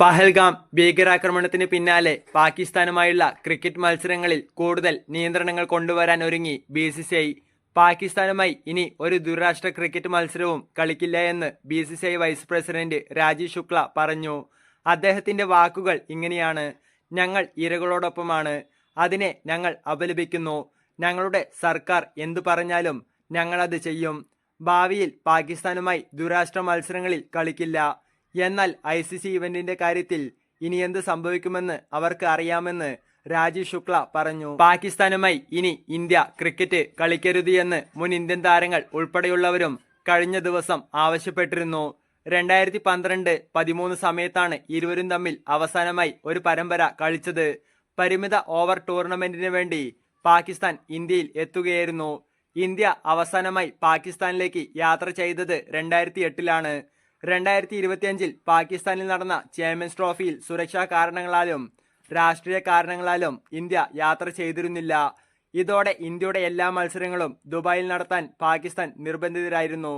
പഹൽഗാം ഭീകരാക്രമണത്തിന് പിന്നാലെ പാകിസ്ഥാനുമായുള്ള ക്രിക്കറ്റ് മത്സരങ്ങളിൽ കൂടുതൽ നിയന്ത്രണങ്ങൾ കൊണ്ടുവരാൻ ഒരുങ്ങി ബി സി സി ഐ. പാകിസ്ഥാനുമായി ഇനി ഒരു ദുരാഷ്ട്ര ക്രിക്കറ്റ് മത്സരവും കളിക്കില്ല എന്ന് B C C I vice president Rajeev Shukla പറഞ്ഞു. അദ്ദേഹത്തിന്റെ വാക്കുകൾ ഇങ്ങനെയാണ്. ഞങ്ങൾ ഇരകളോടൊപ്പമാണ്. അതിനെ ഞങ്ങൾ അപലപിക്കുന്നു. ഞങ്ങളുടെ സർക്കാർ എന്തു പറഞ്ഞാലും ഞങ്ങളത് ചെയ്യും. ഭാവിയിൽ പാകിസ്ഥാനുമായി ദുരാഷ്ട്ര മത്സരങ്ങളിൽ കളിക്കില്ല. എന്നാൽ ഐ സി സി ഇവന്റിന്റെ കാര്യത്തിൽ ഇനി എന്ത് സംഭവിക്കുമെന്ന് അവർക്ക് അറിയാമെന്ന് രാജീവ് ശുക്ല പറഞ്ഞു. പാകിസ്ഥാനുമായി ഇനി ഇന്ത്യ ക്രിക്കറ്റ് കളിക്കരുത് എന്ന് മുൻ ഇന്ത്യൻ താരങ്ങൾ ഉൾപ്പെടെയുള്ളവരും കഴിഞ്ഞ ദിവസം ആവശ്യപ്പെട്ടിരുന്നു. രണ്ടായിരത്തി പന്ത്രണ്ട് പതിമൂന്ന് സമയത്താണ് ഇരുവരും തമ്മിൽ അവസാനമായി ഒരു പരമ്പര കളിച്ചത്. പരിമിത ഓവർ ടൂർണമെന്റിന് വേണ്ടി പാകിസ്ഥാൻ ഇന്ത്യയിൽ എത്തുകയായിരുന്നു. ഇന്ത്യ അവസാനമായി പാകിസ്ഥാനിലേക്ക് യാത്ര ചെയ്തത് രണ്ടായിരത്തി എട്ടിലാണ് രണ്ടായിരത്തി ഇരുപത്തിയഞ്ചിൽ പാകിസ്ഥാനിൽ നടന്ന ചാമ്പ്യൻസ് ട്രോഫിയിൽ സുരക്ഷാ കാരണങ്ങളാലും രാഷ്ട്രീയ കാരണങ്ങളാലും ഇന്ത്യ യാത്ര ചെയ്തിരുന്നില്ല. ഇതോടെ ഇന്ത്യയുടെ എല്ലാ മത്സരങ്ങളും ദുബായിൽ നടത്താൻ പാകിസ്ഥാൻ നിർബന്ധിതരായിരുന്നു.